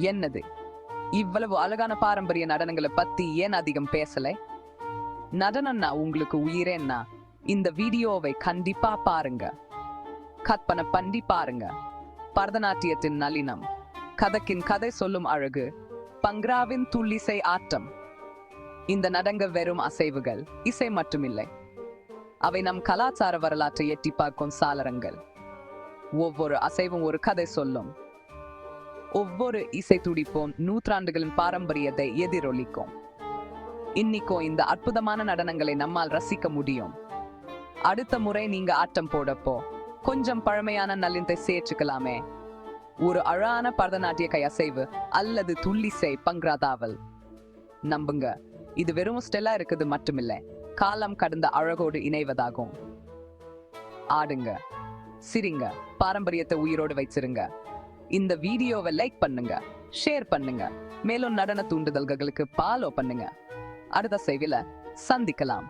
என்னது? இவ்வளவு அழகான பாரம்பரிய நடனங்களை பத்தி ஏன் அதிகம் பேசலை? நடனம்னா உங்களுக்கு உயிரேன்னா இந்த வீடியோவை கண்டிப்பா பாருங்க. கற்பனை பண்ணி பாருங்க. பரதநாட்டியத்தின் நளினம் கதக்கின் கதை சொல்லும் அழகு பங்க்ராவின் துள்ளிசை ஆட்டம். இந்த நடங்க வெறும் அசைவுகள் இசை மட்டுமில்லை. அவை நம் கலாச்சார வரலாற்றை எட்டி பார்க்கும் சாளரங்கள். ஒவ்வொரு அசைவும் ஒரு கதை சொல்லும். ஒவ்வொரு இசை துடிப்பும் நூற்றாண்டுகளின் பாரம்பரியத்தை எதிரொலிக்கும். இன்னிக்கும் இந்த அற்புதமான நடனங்களை நம்மால் ரசிக்க முடியும். அடுத்த முறை நீங்க ஆட்டம் போடப்போ கொஞ்சம் பழமையான நலினத்தை சேர்த்துக்கலாமே ஒரு அழகான பரதநாட்டிய கை அசைவு அல்லது துள்ளிசை பங்க்ராதாவல். நம்புங்க இது வெறும் ஸ்டெல்லா இருக்குது மட்டுமில்லை காலம் கடந்த அழகோடு இணைவதாகும். ஆடுங்க சிரிங்க பாரம்பரியத்தை உயிரோடு வைச்சிருங்க இந்த வீடியோவை லைக் பண்ணுங்க ஷேர் பண்ணுங்க மேலும் நடன தூண்டுதல்களுக்கு ஃபாலோ பண்ணுங்க. அடுத்த செய்தியில சந்திக்கலாம்.